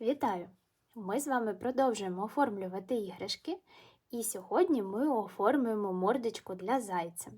Вітаю! Ми з вами продовжуємо оформлювати іграшки, і сьогодні ми оформимо мордочку для зайця.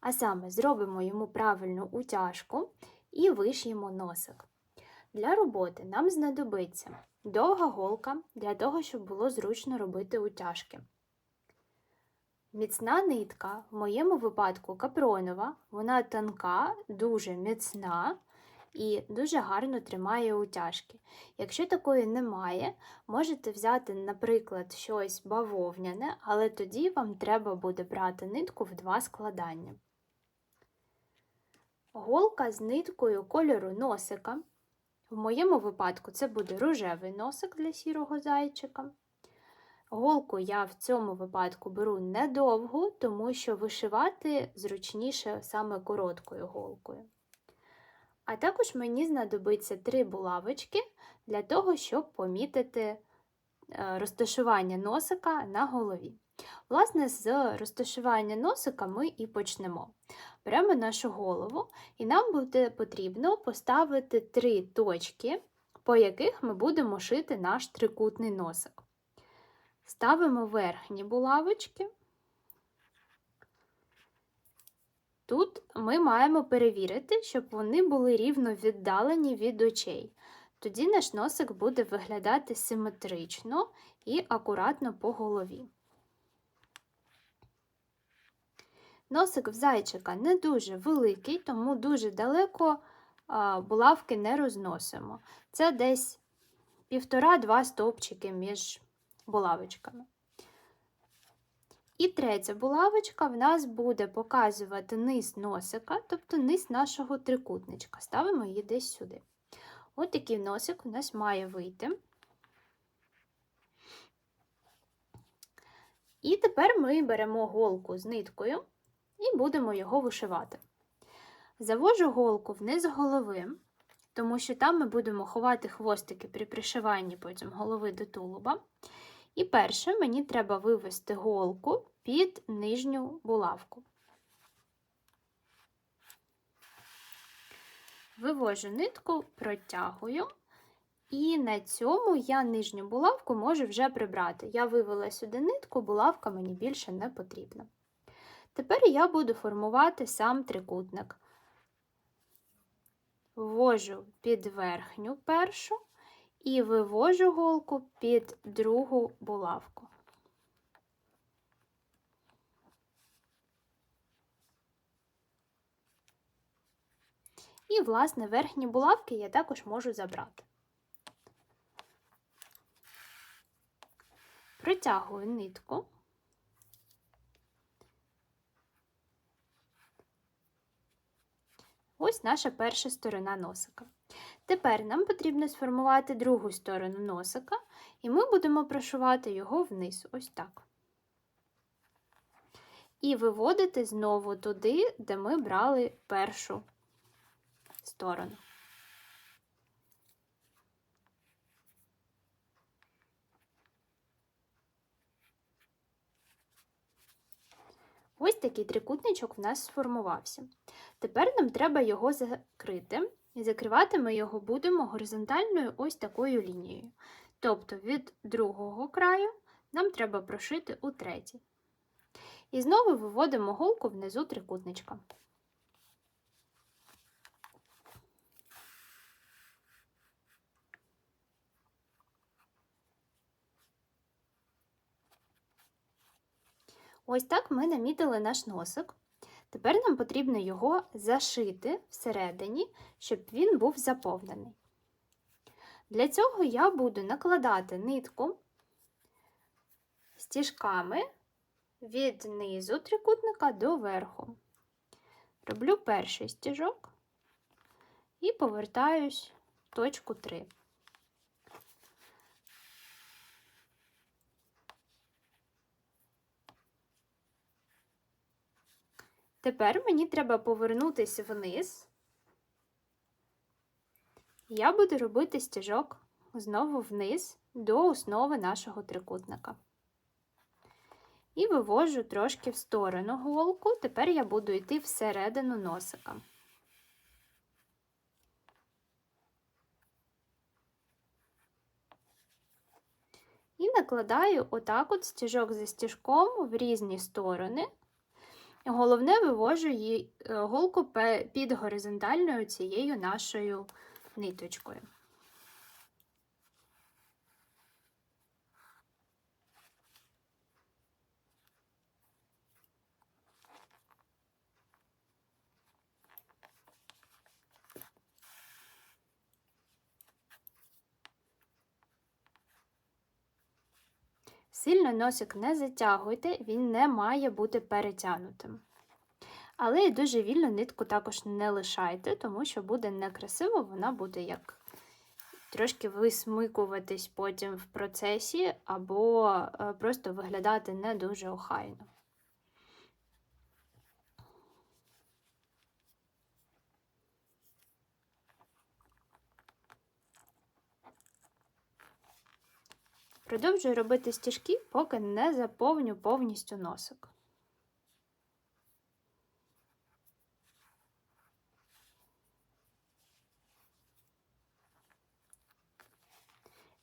А саме зробимо йому правильну утяжку і виш'ємо носик. Для роботи нам знадобиться довга голка для того, щоб було зручно робити утяжки. Міцна нитка, в моєму випадку капронова, вона тонка, дуже міцна і дуже гарно тримає утяжки. Якщо такої немає, можете взяти, наприклад, щось бавовняне, але тоді вам треба буде брати нитку в два складання. Голка з ниткою кольору носика. В моєму випадку це буде рожевий носик для сірого зайчика. Голку я в цьому випадку беру недовгу, тому що вишивати зручніше саме короткою голкою. А також мені знадобиться три булавочки для того, щоб помітити е, розташування носика на голові. Власне, з розташування носика ми і почнемо. Беремо нашу голову, і нам буде потрібно поставити три точки, по яких ми будемо шити наш трикутний носик. Ставимо верхні булавочки. Тут ми маємо перевірити, щоб вони були рівно віддалені від очей. Тоді наш носик буде виглядати симетрично і акуратно по голові. Носик в зайчика не дуже великий, тому дуже далеко булавки не розносимо. Це десь півтора-два стовпчики між булавочками. І третя булавочка в нас буде показувати низ носика, тобто низ нашого трикутничка. Ставимо її десь сюди. Ось такий носик у нас має вийти. І тепер ми беремо голку з ниткою і будемо його вишивати. Завожу голку вниз голови, тому що там ми будемо ховати хвостики при пришиванні потім голови до тулуба. І перше мені треба вивести голку під нижню булавку. Вивожу нитку, протягую, і на цьому я нижню булавку можу вже прибрати. Я вивела сюди нитку, булавка мені більше не потрібна. Тепер я буду формувати сам трикутник. Ввожу під верхню першу і вивожу голку під другу булавку. І, власне, верхні булавки я також можу забрати. Притягую нитку. Ось наша перша сторона носика. Тепер нам потрібно сформувати другу сторону носика, і ми будемо прошивати його вниз, ось так. І виводити знову туди, де ми брали першу сторону. Ось такий трикутничок в нас сформувався. Тепер нам треба його закрити, і закривати ми його будемо горизонтальною ось такою лінією. Тобто від другого краю нам треба прошити у третій. І знову виводимо голку внизу трикутничка. Ось так ми намітили наш носик. Тепер нам потрібно його зашити всередині, щоб він був заповнений. Для цього я буду накладати нитку стіжками від низу трикутника до верху. Роблю перший стіжок і повертаюсь в точку 3. Тепер мені треба повернутися вниз. Я буду робити стіжок знову вниз до основи нашого трикутника. І вивожу трошки в сторону голку, тепер я буду йти всередину носика. І накладаю отак от стіжок за стіжком в різні сторони. Головне, вивожу її е, голку під горизонтальною цією нашою ниточкою. Сильно носик не затягуйте, він не має бути перетягнутим. Але і дуже вільно нитку також не лишайте, тому що буде некрасиво, вона буде як трошки висмикуватись потім в процесі, або е, просто виглядати не дуже охайно. Продовжую робити стіжки, поки не заповню повністю носик.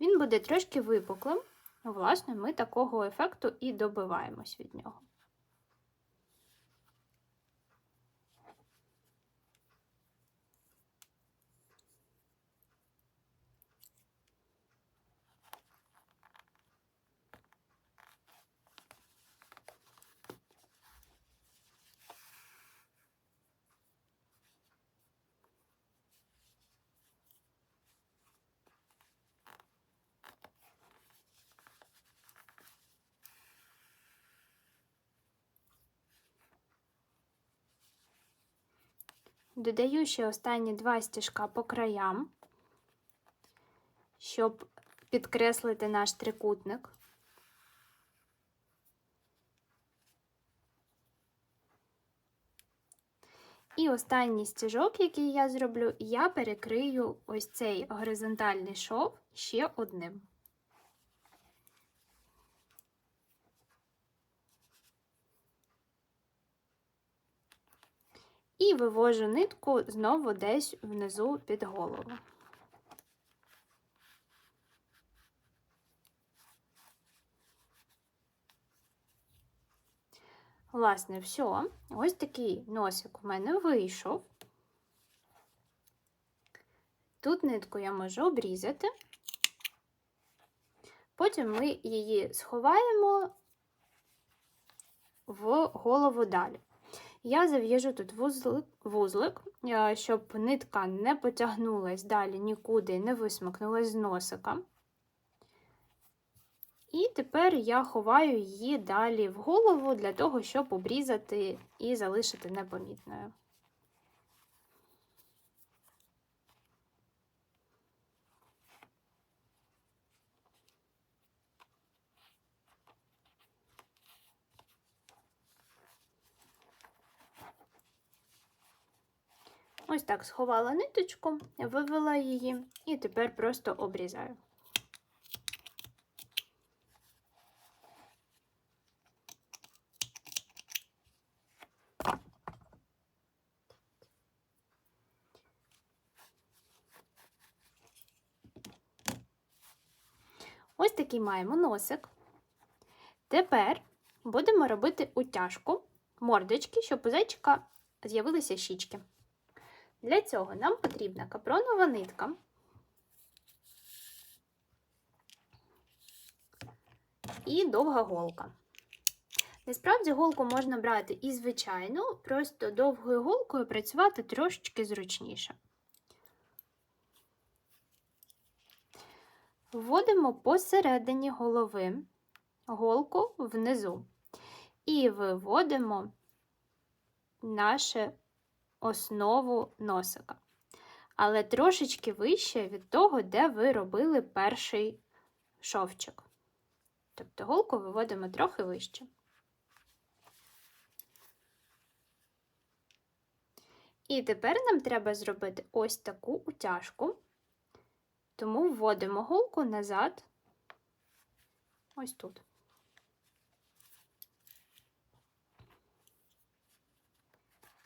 Він буде трошки випуклим, власне, ми такого ефекту і добиваємось від нього. Додаю ще останні два стіжка по краям, щоб підкреслити наш трикутник. І останній стіжок, який я зроблю, я перекрию ось цей горизонтальний шов ще одним. І вивожу нитку знову десь внизу під голову. Власне, все. Ось такий носик у мене вийшов. Тут нитку я можу обрізати, потім ми її сховаємо в голову далі. Я зав'яжу тут вузлик, вузлик, е, щоб нитка не потягнулась далі нікуди, не висмикнулась з носика. І тепер я ховаю її далі в голову для того, щоб обрізати і залишити непомітною. Ось так сховала ниточку, вивела її і тепер просто обрізаю. Ось такий маємо носик. Тепер будемо робити утяжку мордочки, щоб у зайчика з'явилися щічки. Для цього нам потрібна капронова нитка. І довга голка. Насправді голку можна брати і звичайну, просто довгою голкою працювати трошечки зручніше. Вводимо посередині голови голку внизу і виводимо наше основу носика. Але трошечки вище від того, де ви робили перший шовчик. Тобто голку виводимо трохи вище. І тепер нам треба зробити ось таку утяжку, тому вводимо голку назад, ось тут.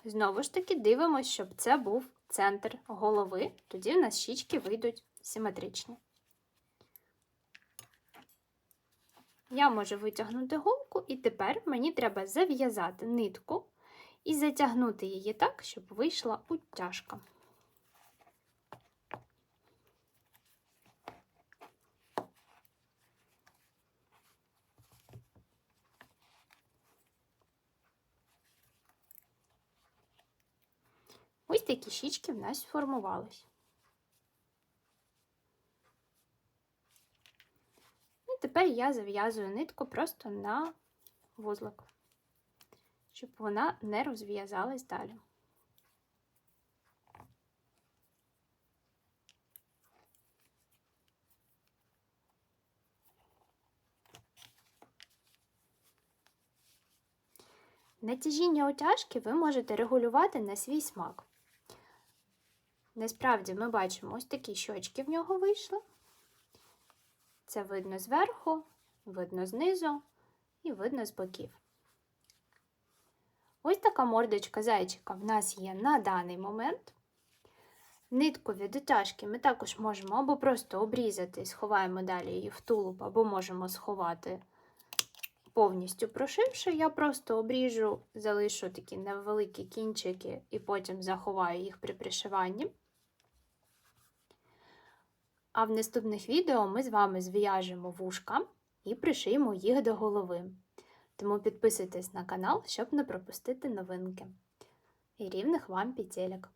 Знову ж таки, дивимося, щоб це був центр голови, тоді в нас щічки вийдуть симетричні. Я можу витягнути голку, і тепер мені треба зав'язати нитку і затягнути її так, щоб вийшла утяжка. Ось такі щічки в нас сформувались. І тепер я зав'язую нитку просто на вузлик, щоб вона не розв'язалась далі. Натяжіння утяжки ви можете регулювати на свій смак. Насправді ми бачимо ось такі щочки в нього вийшли. Це видно зверху, видно знизу і видно з боків. Ось така мордочка зайчика в нас є на даний момент. Нитку від утяжки ми також можемо або просто обрізати сховаємо далі її в тулуб, або можемо сховати повністю прошивши. Я просто обріжу, залишу такі невеликі кінчики і потім заховаю їх при пришиванні. А в наступних відео ми з вами зв'яжемо вушка і пришиємо їх до голови. Тому підписуйтесь на канал, щоб не пропустити новинки. І рівних вам петелек!